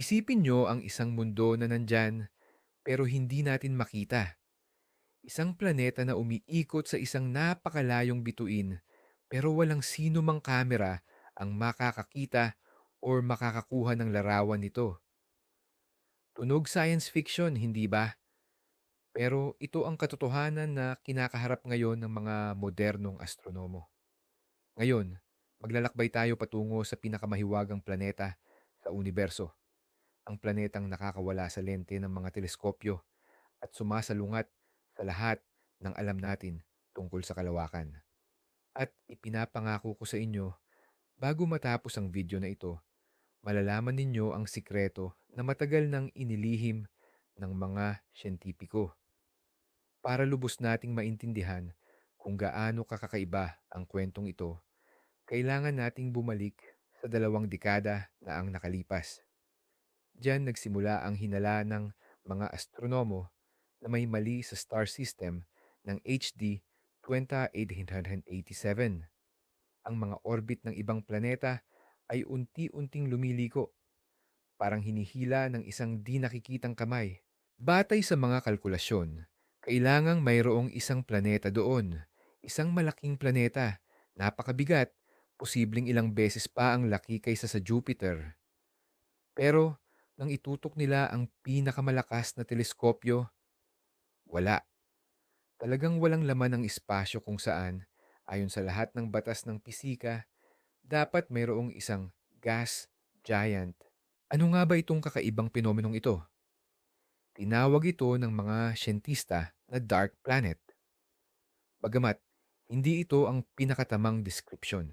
Isipin nyo ang isang mundo na nandyan pero hindi natin makita. Isang planeta na umiikot sa isang napakalayong bituin pero walang sino mang kamera ang makakakita or makakakuha ng larawan nito. Tunog science fiction, hindi ba? Pero ito ang katotohanan na kinakaharap ngayon ng mga modernong astronomo. Ngayon, maglalakbay tayo patungo sa pinakamahiwagang planeta sa universo, ang planetang nakakawala sa lente ng mga teleskopyo at sumasalungat sa lahat ng alam natin tungkol sa kalawakan. At ipinapangako ko sa inyo, bago matapos ang video na ito, malalaman ninyo ang sikreto na matagal nang inilihim ng mga siyentipiko para lubos nating maintindihan kung gaano kakakaiba ang kwentong ito, kailangan nating bumalik sa dalawang dekada na ang nakalipas. Diyan nagsimula ang hinala ng mga astronomo na may mali sa star system ng HD 20887. Ang mga orbit ng ibang planeta ay unti-unting lumiliko, parang hinihila ng isang di nakikitang kamay. Batay sa mga kalkulasyon, kailangang mayroong isang planeta doon, isang malaking planeta, napakabigat, posibleng ilang beses pa ang laki kaysa sa Jupiter. Pero nang itutok nila ang pinakamalakas na teleskopyo, wala. Talagang walang laman ang espasyo kung saan, ayon sa lahat ng batas ng pisika, dapat mayroong isang gas giant. Ano nga ba itong kakaibang penomenong ito? Tinawag ito ng mga siyentista na dark planet. Bagamat, hindi ito ang pinakatamang description.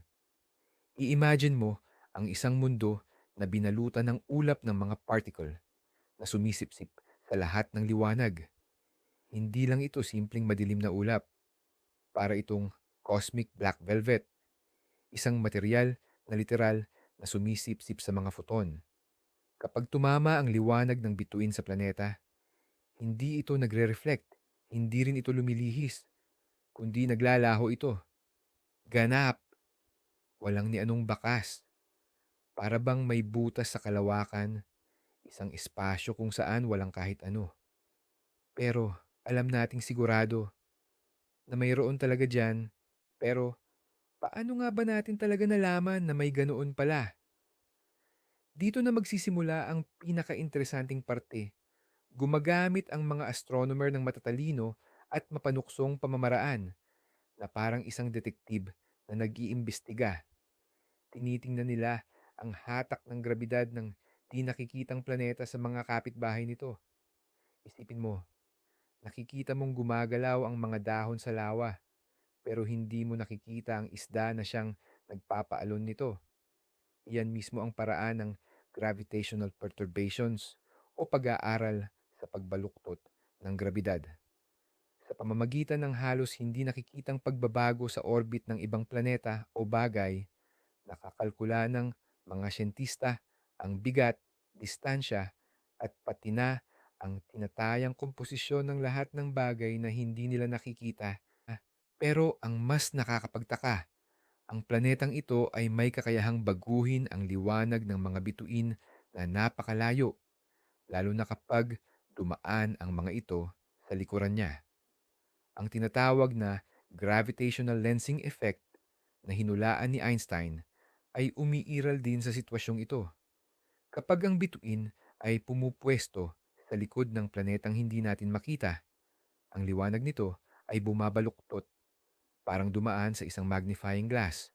I-imagine mo ang isang mundo na binalutan ng ulap ng mga particle na sumisipsip sa lahat ng liwanag. Hindi lang ito simpleng madilim na ulap. Para itong cosmic black velvet. Isang material na literal na sumisipsip sa mga photon. Kapag tumama ang liwanag ng bituin sa planeta, hindi ito nagre-reflect, hindi rin ito lumilihis, kundi naglalaho ito. Ganap. Walang ni anong bakas. Para bang may butas sa kalawakan, isang espasyo kung saan walang kahit ano. Pero alam nating sigurado na mayroon talaga dyan. Pero paano nga ba natin talaga nalaman na may ganoon pala? Dito na magsisimula ang pinaka-interesanting parte. Gumagamit ang mga astronomer ng matatalino at mapanuksong pamamaraan na parang isang detektib na nag-iimbestiga. Tinitingnan nila ang hatak ng grabidad ng di nakikitang planeta sa mga kapitbahay nito. Isipin mo, nakikita mong gumagalaw ang mga dahon sa lawa, pero hindi mo nakikita ang isda na siyang nagpapaalon nito. Iyan mismo ang paraan ng gravitational perturbations o pag-aaral sa pagbaluktot ng grabidad. Sa pamamagitan ng halos hindi nakikitang pagbabago sa orbit ng ibang planeta o bagay, nakakalkula ng mga siyentista ang bigat, distansya at pati na ang tinatayang komposisyon ng lahat ng bagay na hindi nila nakikita. Pero ang mas nakakapagtaka, ang planetang ito ay may kakayahang baguhin ang liwanag ng mga bituin na napakalayo, lalo na kapag dumaan ang mga ito sa likuran niya. Ang tinatawag na gravitational lensing effect na hinulaan ni Einstein ay umiiral din sa sitwasyong ito. Kapag ang bituin ay pumupwesto sa likod ng planetang hindi natin makita, ang liwanag nito ay bumabaluktot parang dumaan sa isang magnifying glass.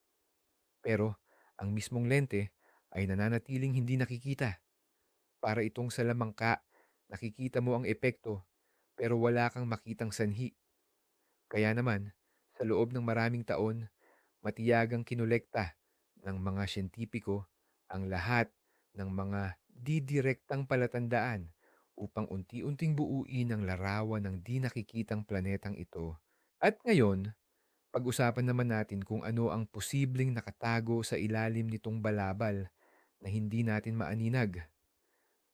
Pero ang mismong lente ay nananatiling hindi nakikita. Para itong salamangka, nakikita mo ang epekto pero wala kang makitang sanhi. Kaya naman, sa loob ng maraming taon, matiyagang kinolekta ng mga siyentipiko ang lahat ng mga didirektang palatandaan upang unti-unting buuin ang larawan ng di nakikitang planetang ito. At ngayon, pag-usapan naman natin kung ano ang posibleng nakatago sa ilalim nitong balabal na hindi natin maaninag.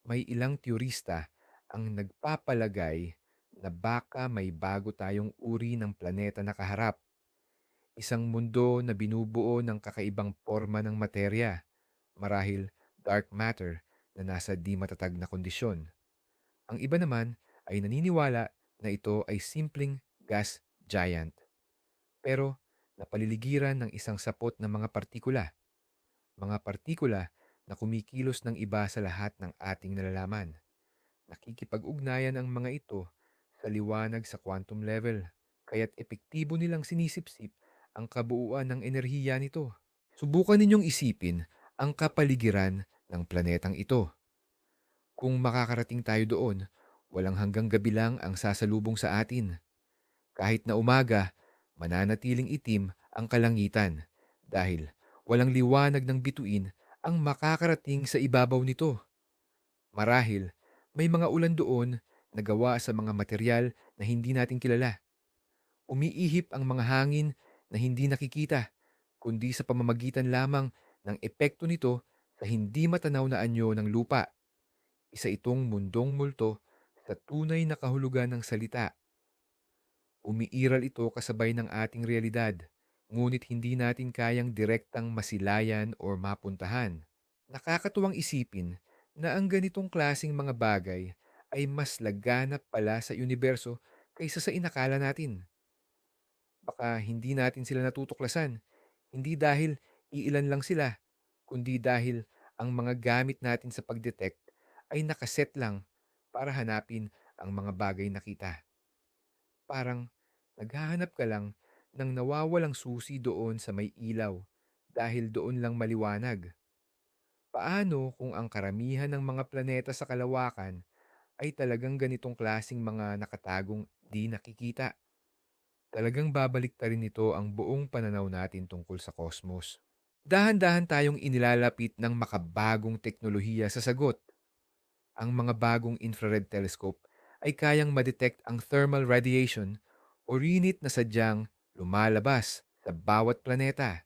May ilang teorista ang nagpapalagay na baka may bago tayong uri ng planeta na kaharap. Isang mundo na binubuo ng kakaibang forma ng materya, marahil dark matter, na nasa di matatag na kondisyon. Ang iba naman ay naniniwala na ito ay simpleng gas giant. Pero napaliligiran ng isang sapot ng mga partikula. Mga partikula na kumikilos ng iba sa lahat ng ating nalalaman. Nakikipag-ugnayan ang mga ito sa liwanag sa quantum level, kaya't epektibo nilang sinisipsip ang kabuuan ng enerhiya nito. Subukan ninyong isipin ang kapaligiran ng planetang ito. Kung makakarating tayo doon, walang hanggang gabi lang ang sasalubong sa atin. Kahit na umaga, mananatiling itim ang kalangitan dahil walang liwanag ng bituin ang makakarating sa ibabaw nito. Marahil, may mga ulan doon na gawa sa mga material na hindi natin kilala. Umiihip ang mga hangin na hindi nakikita, kundi sa pamamagitan lamang ng epekto nito sa hindi matanaw na anyo ng lupa. Isa itong mundong multo sa tunay na kahulugan ng salita. Umiiral ito kasabay ng ating realidad, ngunit hindi natin kayang direktang masilayan o mapuntahan. Nakakatuwang isipin na ang ganitong klasing mga bagay ay mas laganap pala sa universo kaysa sa inakala natin. Baka hindi natin sila natutuklasan, hindi dahil iilan lang sila, kundi dahil ang mga gamit natin sa pagdetect ay nakaset lang para hanapin ang mga bagay na kita. Parang naghahanap ka lang ng nawawalang susi doon sa may ilaw dahil doon lang maliwanag. Paano kung ang karamihan ng mga planeta sa kalawakan ay talagang ganitong klasing mga nakatagong di nakikita? Talagang babalik ta rin ito ang buong pananaw natin tungkol sa kosmos. Dahan-dahan tayong inilalapit ng makabagong teknolohiya sa sagot. Ang mga bagong infrared telescope ay kayang madetect ang thermal radiation o rinit na sadyang lumalabas sa bawat planeta.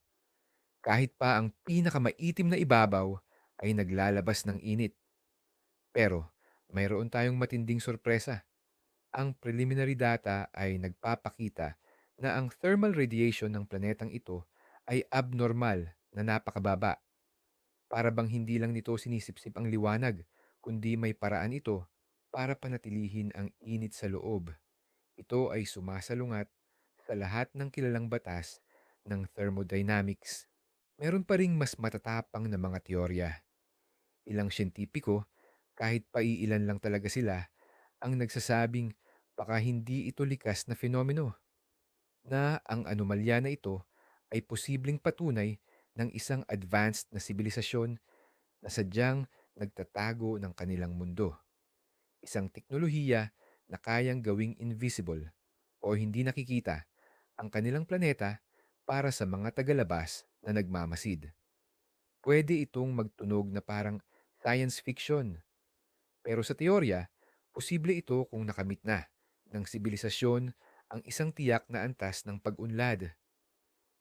Kahit pa ang pinakamaitim na ibabaw ay naglalabas ng init. Pero mayroon tayong matinding sorpresa. Ang preliminary data ay nagpapakita na ang thermal radiation ng planetang ito ay abnormal na napakababa. Para bang hindi lang nito sinisipsip ang liwanag, kundi may paraan ito para panatilihin ang init sa loob. Ito ay sumasalungat sa lahat ng kilalang batas ng thermodynamics. Meron pa ring mas matatapang na mga teorya. Ilang siyentipiko, kahit paiilan lang talaga sila, ang nagsasabing baka hindi ito likas na fenomeno, na ang anomalya na ito ay posibleng patunay ng isang advanced na sibilisasyon na sadyang nagtatago ng kanilang mundo. Isang teknolohiya na kayang gawing invisible o hindi nakikita ang kanilang planeta para sa mga tagalabas na nagmamasid. Pwede itong magtunog na parang science fiction. Pero sa teorya, posible ito kung nakamit na ng sibilisasyon ang isang tiyak na antas ng pag-unlad.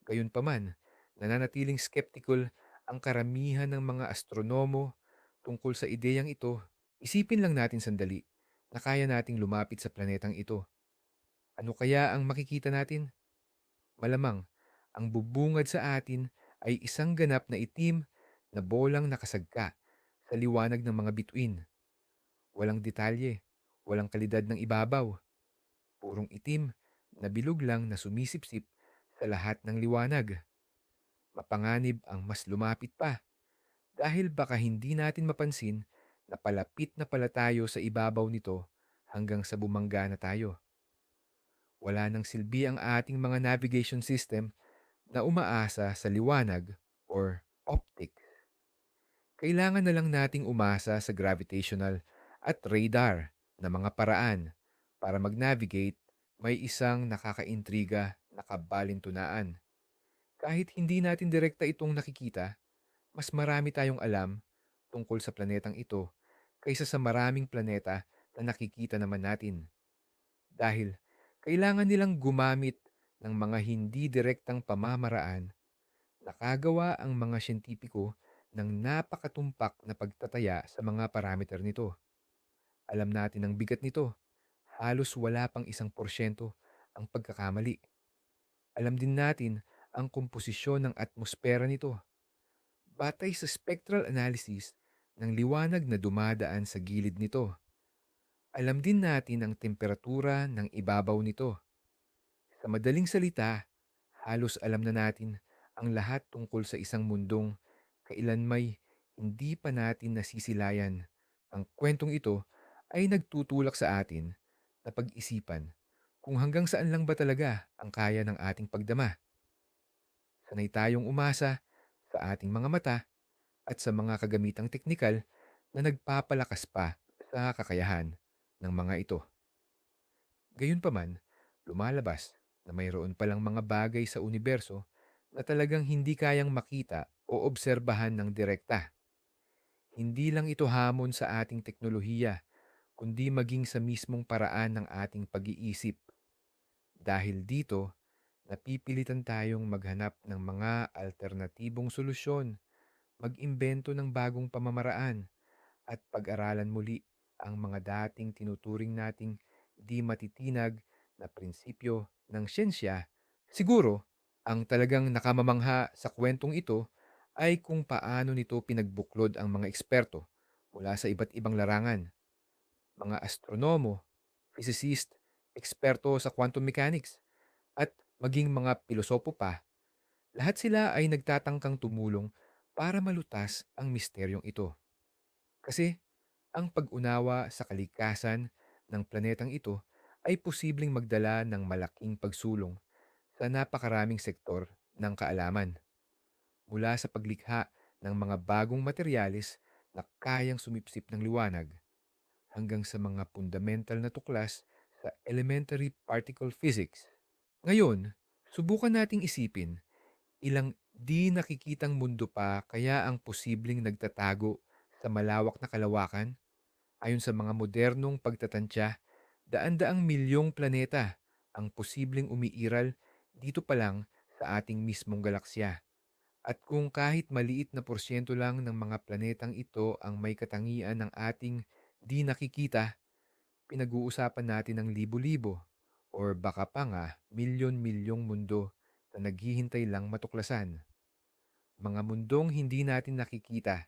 Gayunpaman, nananatiling skeptical ang karamihan ng mga astronomo tungkol sa ideyang ito. Isipin lang natin sandali na kaya nating lumapit sa planetang ito. Ano kaya ang makikita natin? Malamang, ang bubungad sa atin ay isang ganap na itim na bolang nakasagka sa liwanag ng mga bituin. Walang detalye, walang kalidad ng ibabaw. Purong itim na bilog lang na sumisipsip sa lahat ng liwanag. Mapanganib ang mas lumapit pa dahil baka hindi natin mapansin na palapit na pala tayo sa ibabaw nito hanggang sa bumangga na tayo. Wala nang silbi ang ating mga navigation system na umaasa sa liwanag or optics. Kailangan na lang nating umasa sa gravitational at radar na mga paraan para mag-navigate may isang nakakaintriga na kabalintunaan. Kahit hindi natin direkta itong nakikita, mas marami tayong alam tungkol sa planetang ito kaysa sa maraming planeta na nakikita naman natin. Dahil kailangan nilang gumamit ng mga hindi direktang pamamaraan, nakagawa ang mga siyentipiko ng napakatumpak na pagtataya sa mga parameter nito. Alam natin ang bigat nito. Halos wala pang isang porsyento ang pagkakamali. Alam din natin ang komposisyon ng atmosfera nito. Batay sa spectral analysis, ng liwanag na dumadaan sa gilid nito. Alam din natin ang temperatura ng ibabaw nito. Sa madaling salita, halos alam na natin ang lahat tungkol sa isang mundong kailan may hindi pa natin nasisilayan. Ang kwentong ito ay nagtutulak sa atin na pag-isipan kung hanggang saan lang ba talaga ang kaya ng ating pagdama. Sanay tayong umasa sa ating mga mata at sa mga kagamitang teknikal na nagpapalakas pa sa kakayahan ng mga ito. Gayunpaman, lumalabas na mayroon palang mga bagay sa universo na talagang hindi kayang makita o obserbahan ng direkta. Hindi lang ito hamon sa ating teknolohiya, kundi maging sa mismong paraan ng ating pag-iisip. Dahil dito, napipilitan tayong maghanap ng mga alternatibong solusyon, mag-imbento ng bagong pamamaraan, at pag-aralan muli ang mga dating tinuturing nating di matitinag na prinsipyo ng siyensya. Siguro, ang talagang nakamamangha sa kwentong ito ay kung paano nito pinagbuklod ang mga eksperto mula sa iba't ibang larangan. Mga astronomo, physicist, eksperto sa quantum mechanics, at maging mga pilosopo pa, lahat sila ay nagtatangkang tumulong para malutas ang misteryong ito. Kasi ang pag-unawa sa kalikasan ng planetang ito ay posibleng magdala ng malaking pagsulong sa napakaraming sektor ng kaalaman. Mula sa paglikha ng mga bagong materyales na kayang sumipsip ng liwanag hanggang sa mga fundamental na tuklas sa elementary particle physics. Ngayon, subukan nating isipin ilang di nakikitang mundo pa kaya ang posibleng nagtatago sa malawak na kalawakan Ayon sa mga modernong pagtatantya, daan-daang milyong planeta ang posibleng umiiral dito pa lang sa ating mismong galaksya. At kung kahit maliit na porsyento lang ng mga planetang ito ang may katangian ng ating di nakikita, pinag-uusapan natin ng libo-libo or baka pa nga milyon-milyong mundo na naghihintay lang matuklasan. Mga mundong hindi natin nakikita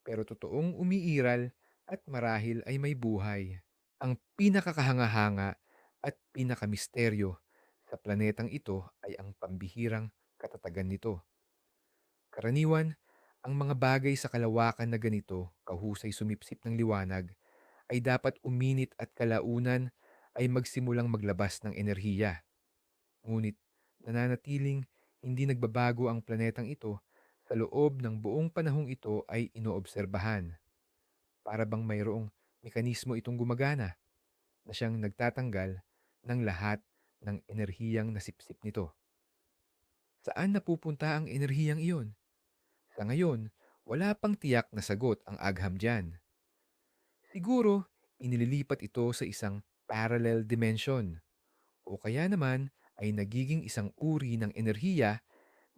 pero totoong umiiral at marahil ay may buhay. Ang pinakakahanga-hanga at pinakamisteryo sa planetang ito ay ang pambihirang katatagan nito. Karaniwan, ang mga bagay sa kalawakan na ganito, kahusay sumipsip ng liwanag, ay dapat uminit at kalaunan ay magsimulang maglabas ng enerhiya. Ngunit nananatiling hindi nagbabago ang planetang ito sa loob ng buong panahong ito ay inoobserbahan. Para bang mayroong mekanismo itong gumagana na siyang nagtatanggal ng lahat ng enerhiyang nasipsip nito. Saan napupunta ang enerhiyang iyon? Sa ngayon, wala pang tiyak na sagot ang agham dyan. Siguro, inililipat ito sa isang parallel dimension o kaya naman ay nagiging isang uri ng enerhiya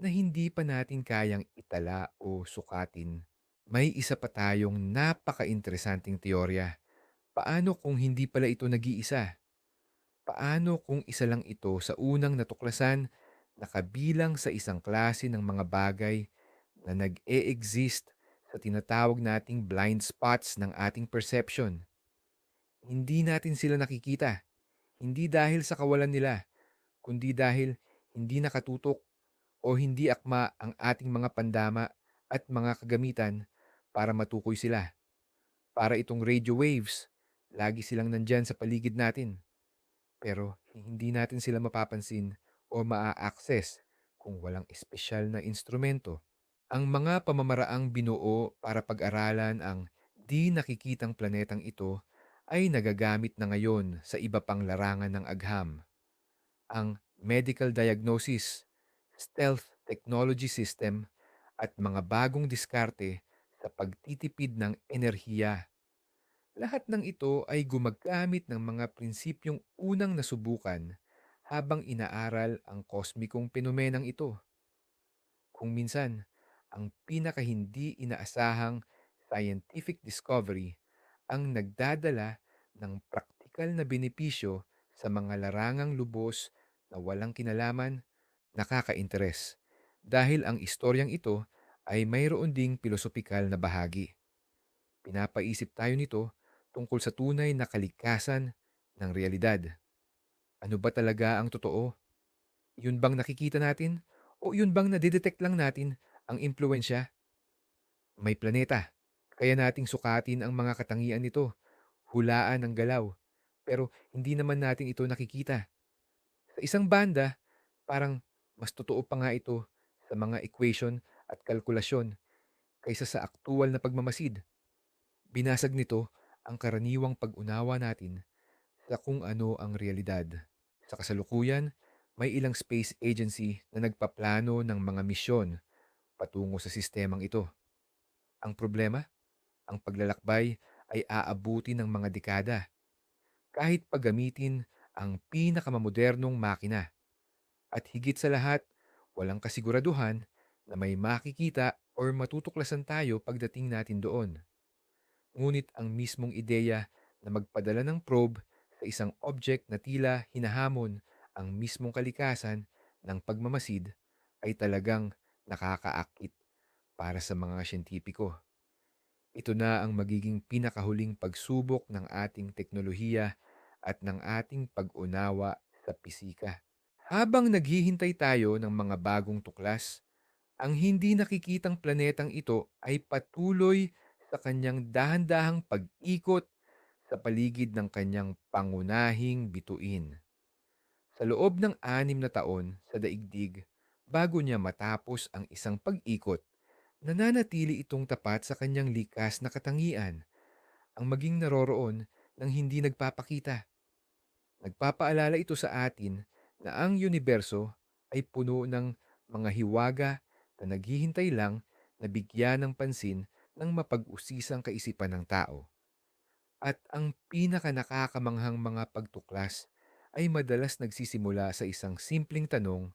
na hindi pa natin kayang itala o sukatin. May isa pa tayong napaka-interesanting teorya. Paano kung hindi pala ito nag-iisa? Paano kung isa lang ito sa unang natuklasan na kabilang sa isang klase ng mga bagay na nag-e-exist sa tinatawag nating blind spots ng ating perception? Hindi natin sila nakikita. Hindi dahil sa kawalan nila, kundi dahil hindi nakatutok o hindi akma ang ating mga pandama at mga kagamitan para matukoy sila. Para itong radio waves, lagi silang nandyan sa paligid natin. Pero hindi natin sila mapapansin o maa-access kung walang espesyal na instrumento. Ang mga pamamaraang binuo para pag-aralan ang di nakikitang planetang ito ay nagagamit na ngayon sa iba pang larangan ng agham. Ang medical diagnosis, stealth technology system, at mga bagong diskarte sa pagtitipid ng enerhiya. Lahat ng ito ay gumagamit ng mga prinsipyong unang nasubukan habang inaaral ang kosmikong penomenang ito. Kung minsan, ang pinakahindi inaasahang scientific discovery ang nagdadala ng praktikal na benepisyo sa mga larangang lubos na walang kinalaman, nakaka-interes dahil ang istoryang ito ay mayroon ding pilosopikal na bahagi. Pinapaisip tayo nito tungkol sa tunay na kalikasan ng realidad. Ano ba talaga ang totoo? Yun bang nakikita natin? O yun bang nadidetect lang natin ang impluensya? May planeta. Kaya nating sukatin ang mga katangian nito, hulaan ang galaw. Pero hindi naman natin ito nakikita. Sa isang banda, parang mas totoo pa nga ito sa mga equation at kalkulasyon kaysa sa aktual na pagmamasid. Binasag nito ang karaniwang pag-unawa natin sa kung ano ang realidad. Sa kasalukuyan, may ilang space agency na nagpaplano ng mga misyon patungo sa sistemang ito. Ang problema, ang paglalakbay ay aabuti ng mga dekada kahit paggamitin ang pinakamamodernong makina. At higit sa lahat, walang kasiguraduhan na may makikita or matutuklasan tayo pagdating natin doon. Ngunit ang mismong ideya na magpadala ng probe sa isang object na tila hinahamon ang mismong kalikasan ng pagmamasid ay talagang nakakaakit para sa mga siyentipiko. Ito na ang magiging pinakahuling pagsubok ng ating teknolohiya at ng ating pag-unawa sa pisika. Habang naghihintay tayo ng mga bagong tuklas, ang hindi nakikitang planetang ito ay patuloy sa kanyang dahan-dahang pag-ikot sa paligid ng kanyang pangunahing bituin. Sa loob ng anim na taon sa daigdig, bago niya matapos ang isang pag-ikot, nananatili itong tapat sa kanyang likas na katangian, ang maging naroroon ng hindi nagpapakita. Nagpapaalala ito sa atin na ang universo ay puno ng mga hiwaga na naghihintay lang na bigyan ng pansin ng mapag-usisang kaisipan ng tao. At ang pinaka nakakamanghang mga pagtuklas ay madalas nagsisimula sa isang simpleng tanong,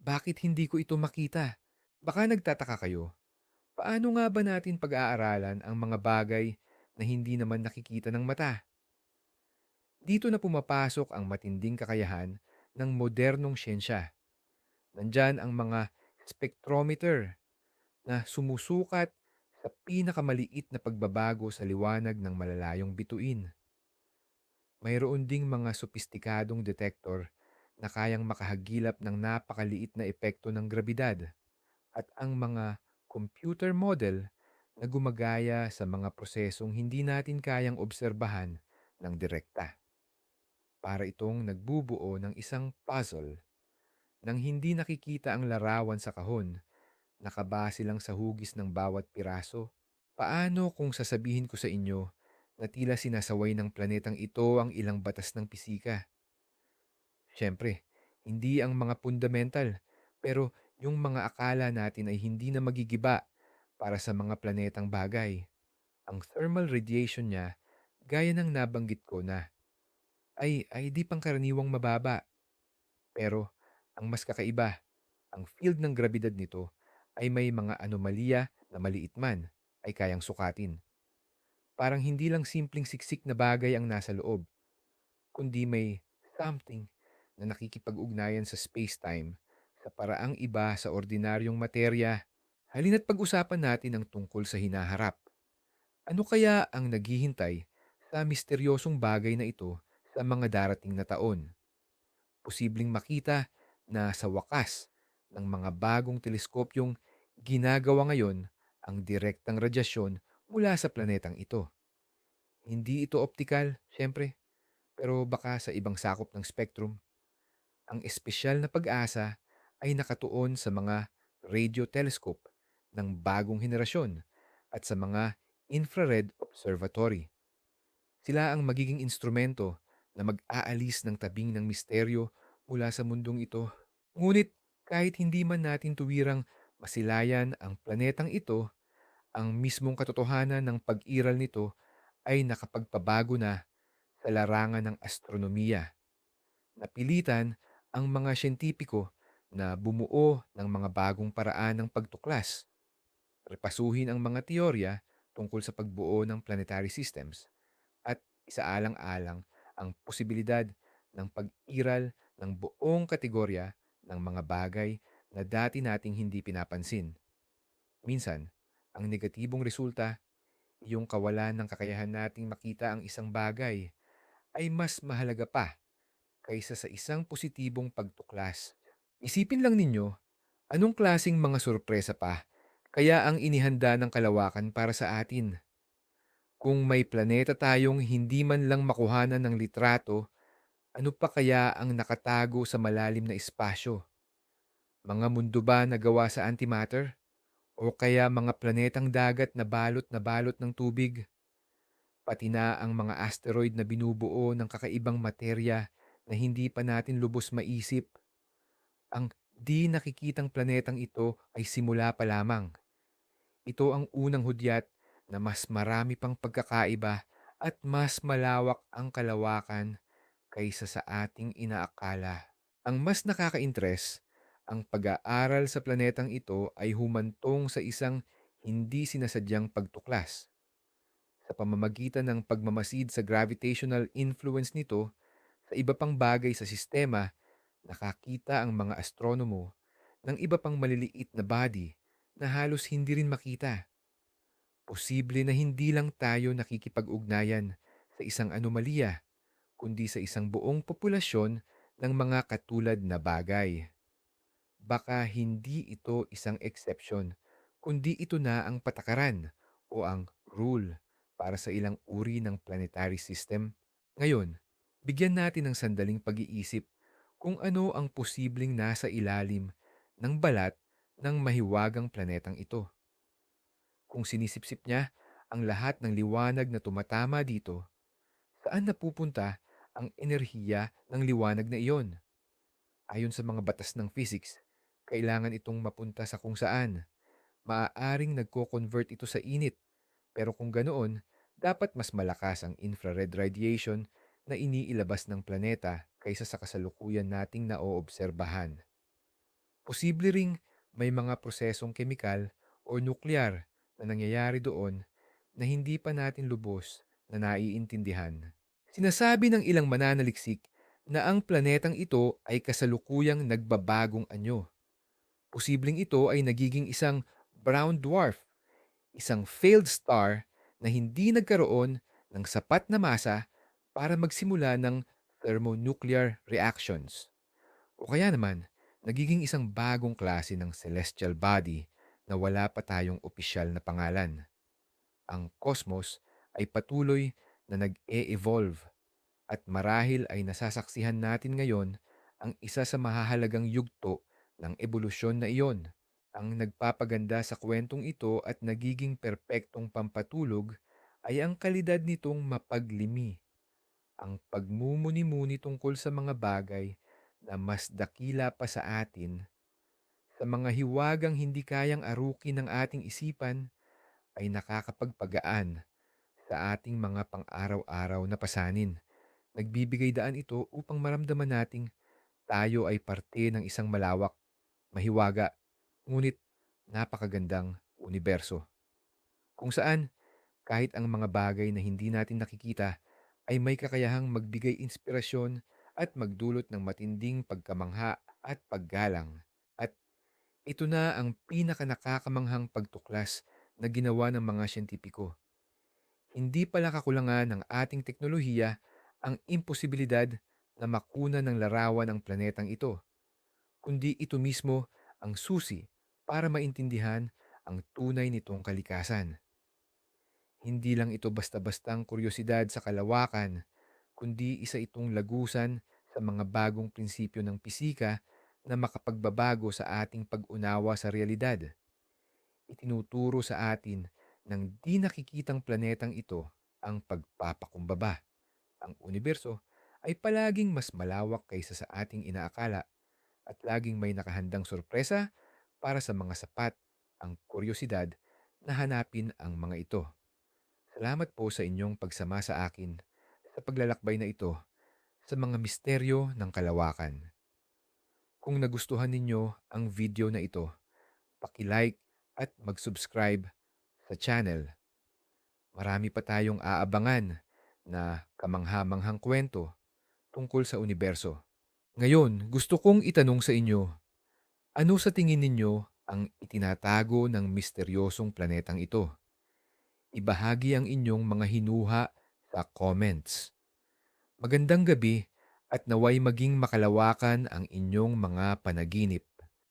bakit hindi ko ito makita? Baka nagtataka kayo, paano nga ba natin pag-aaralan ang mga bagay na hindi naman nakikita ng mata? Dito na pumapasok ang matinding kakayahan ng modernong siyensya. Nandyan ang mga spectrometer na sumusukat sa pinakamaliit na pagbabago sa liwanag ng malalayong bituin. Mayroon ding mga sopistikadong detektor na kayang makahagilap ng napakaliit na epekto ng grabidad at ang mga computer model na gumagaya sa mga prosesong hindi natin kayang obserbahan ng direkta para itong nagbubuo ng isang puzzle nang hindi nakikita ang larawan sa kahon, nakabase lang sa hugis ng bawat piraso. Paano kung sasabihin ko sa inyo na tila sinasaway ng planetang ito ang ilang batas ng pisika? Siyempre, hindi ang mga fundamental, pero yung mga akala natin ay hindi na magigiba para sa mga planetang bagay. Ang thermal radiation niya, gaya ng nabanggit ko na ay ay di pangkaraniwang mababa. Pero ang mas kakaiba, ang field ng grabidad nito ay may mga anomalya na maliit man ay kayang sukatin. Parang hindi lang simpleng siksik na bagay ang nasa loob, kundi may something na nakikipag-ugnayan sa space-time sa paraang iba sa ordinaryong materya. Halina't pag-usapan natin ang tungkol sa hinaharap. Ano kaya ang naghihintay sa misteryosong bagay na ito sa mga darating na taon. Posibleng makita na sa wakas ng mga bagong teleskopyong ginagawa ngayon ang direktang radyasyon mula sa planetang ito. Hindi ito optical, syempre, pero baka sa ibang sakop ng spectrum. Ang espesyal na pag-asa ay nakatuon sa mga radio telescope ng bagong henerasyon at sa mga infrared observatory. Sila ang magiging instrumento na mag-aalis ng tabing ng misteryo mula sa mundong ito. Ngunit kahit hindi man natin tuwirang masilayan ang planetang ito, ang mismong katotohanan ng pag-iral nito ay nakapagpabago na sa larangan ng astronomiya. Napilitan ang mga siyentipiko na bumuo ng mga bagong paraan ng pagtuklas. Repasuhin ang mga teorya tungkol sa pagbuo ng planetary systems at isaalang-alang ang posibilidad ng pag-iral ng buong kategorya ng mga bagay na dati nating hindi pinapansin. Minsan, ang negatibong resulta, yung kawalan ng kakayahan nating makita ang isang bagay ay mas mahalaga pa kaysa sa isang positibong pagtuklas. Isipin lang ninyo, anong klasing mga sorpresa pa kaya ang inihanda ng kalawakan para sa atin? Kung may planeta tayong hindi man lang makuhanan ng litrato, ano pa kaya ang nakatago sa malalim na espasyo? Mga mundo ba na gawa sa antimatter? O kaya mga planetang dagat na balot na balot ng tubig? Pati na ang mga asteroid na binubuo ng kakaibang materya na hindi pa natin lubos maisip. Ang di nakikitang planetang ito ay simula pa lamang. Ito ang unang hudyat na mas marami pang pagkakaiba at mas malawak ang kalawakan kaysa sa ating inaakala. Ang mas nakaka-interest, ang pag-aaral sa planetang ito ay humantong sa isang hindi sinasadyang pagtuklas. Sa pamamagitan ng pagmamasid sa gravitational influence nito sa iba pang bagay sa sistema, nakakita ang mga astronomo ng iba pang maliliit na body na halos hindi rin makita. Posible na hindi lang tayo nakikipag-ugnayan sa isang anomalya, kundi sa isang buong populasyon ng mga katulad na bagay. Baka hindi ito isang exception, kundi ito na ang patakaran o ang rule para sa ilang uri ng planetary system. Ngayon, bigyan natin ng sandaling pag-iisip kung ano ang posibleng nasa ilalim ng balat ng mahiwagang planetang ito. Kung sinisipsip niya ang lahat ng liwanag na tumatama dito, saan napupunta ang enerhiya ng liwanag na iyon? Ayon sa mga batas ng physics, kailangan itong mapunta sa kung saan. Maaaring nagko-convert ito sa init, pero kung ganoon, dapat mas malakas ang infrared radiation na iniilabas ng planeta kaysa sa kasalukuyan nating naoobserbahan. Posible ring may mga prosesong kemikal o nuklear na nangyayari doon na hindi pa natin lubos na naiintindihan. Sinasabi ng ilang mananaliksik na ang planetang ito ay kasalukuyang nagbabagong anyo. Posibleng ito ay nagiging isang brown dwarf, isang failed star na hindi nagkaroon ng sapat na masa para magsimula ng thermonuclear reactions. O kaya naman, nagiging isang bagong klase ng celestial body na wala pa tayong opisyal na pangalan. Ang cosmos ay patuloy na nag-e-evolve at marahil ay nasasaksihan natin ngayon ang isa sa mahahalagang yugto ng ebolusyon na iyon. Ang nagpapaganda sa kwentong ito at nagiging perpektong pampatulog ay ang kalidad nitong mapaglimi. Ang pagmumuni-muni tungkol sa mga bagay na mas dakila pa sa atin, sa mga hiwagang hindi kayang arukin ng ating isipan, ay nakakapagpagaan sa ating mga pang-araw-araw na pasanin. Nagbibigay daan ito upang maramdaman nating tayo ay parte ng isang malawak, mahiwaga, ngunit napakagandang universo. Kung saan, kahit ang mga bagay na hindi natin nakikita ay may kakayahang magbigay inspirasyon at magdulot ng matinding pagkamangha at paggalang. At ito na ang pinakanakakamanghang pagtuklas na ginawa ng mga siyentipiko. Hindi pala kakulangan ng ating teknolohiya ang imposibilidad na makuna ng larawan ang planetang ito, kundi ito mismo ang susi para maintindihan ang tunay nitong kalikasan. Hindi lang ito basta-bastang kuryosidad sa kalawakan, kundi isa itong lagusan sa mga bagong prinsipyo ng pisika na makapagbabago sa ating pag-unawa sa realidad. Itinuturo sa atin ng di nakikitang planetang ito ang pagpapakumbaba. Ang universo ay palaging mas malawak kaysa sa ating inaakala at laging may nakahandang sorpresa para sa mga sapat ang kuryosidad na hanapin ang mga ito. Salamat po sa inyong pagsama sa akin sa paglalakbay na ito sa mga misteryo ng kalawakan. Kung nagustuhan ninyo ang video na ito, paki-like at mag-subscribe sa channel. Marami pa tayong aabangan na kamangha-manghang kwento tungkol sa universo. Ngayon, gusto kong itanong sa inyo, ano sa tingin ninyo ang itinatago ng misteryosong planetang ito? Ibahagi ang inyong mga hinuha sa comments. Magandang gabi at naway maging makalawakan ang inyong mga panaginip.